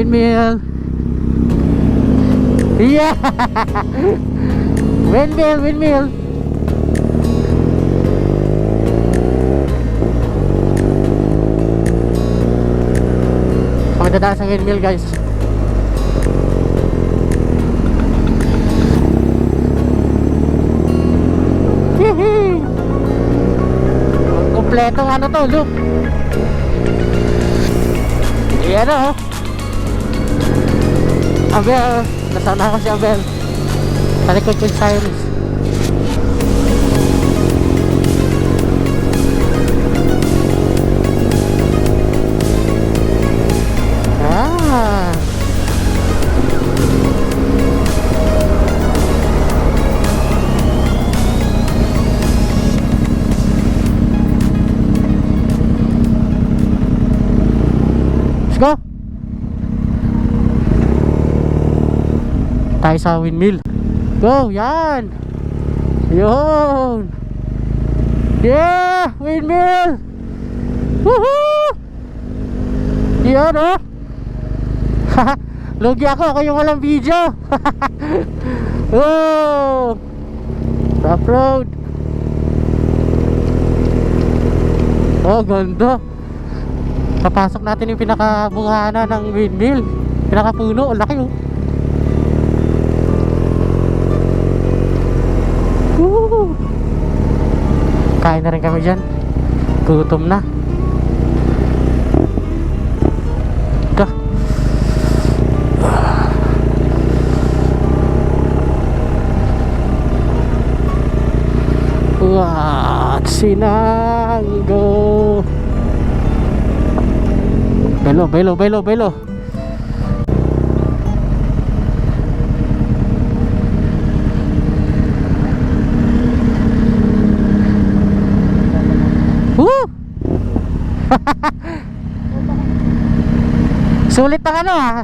Windmill. Yeah! windmill, windmill. Kami dadaan sa windmill guys. Kompletong ano to, look. Ayan o. oh. Abel, nasana ko si Abel. Ko yung Cyrus. Tayo sa windmill. Go, yan. Yun. Yeah, windmill. Woohoo! Yan oh. Lugi ako, ako yung walang video. oh. Rough road. Oh, ganda. Papasok natin yung pinakabungana ng windmill. Pinakapuno, laki oh. Kain na rin kami dyan. Gutom na. Ito. What? Sinanggo. Belo, belo, belo, belo. Sulit ang ano ah.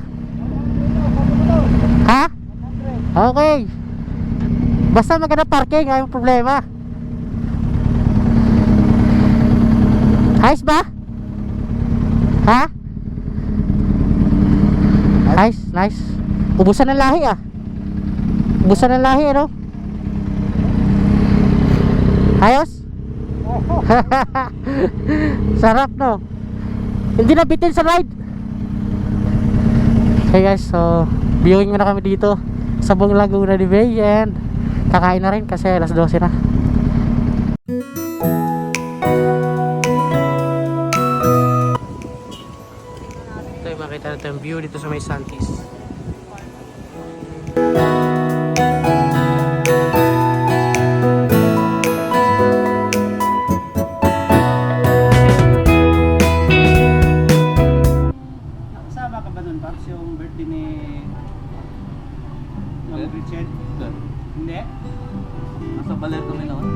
Ha? Okay. Basta maganda parking, ay problema. Ayos ba? Ha? Nice, nice. Ubusan ng lahi ah. Ubusan ng lahi ano? Ayos? Sarap no? Hindi nabitin sa ride. Okay guys, so viewing muna kami dito sa buong Laguna de Bay and kakain na rin kasi alas 12 na. Ito makita natin yung view dito sa may Santis. Ang Richard? Hindi. Nasa baler kami noon.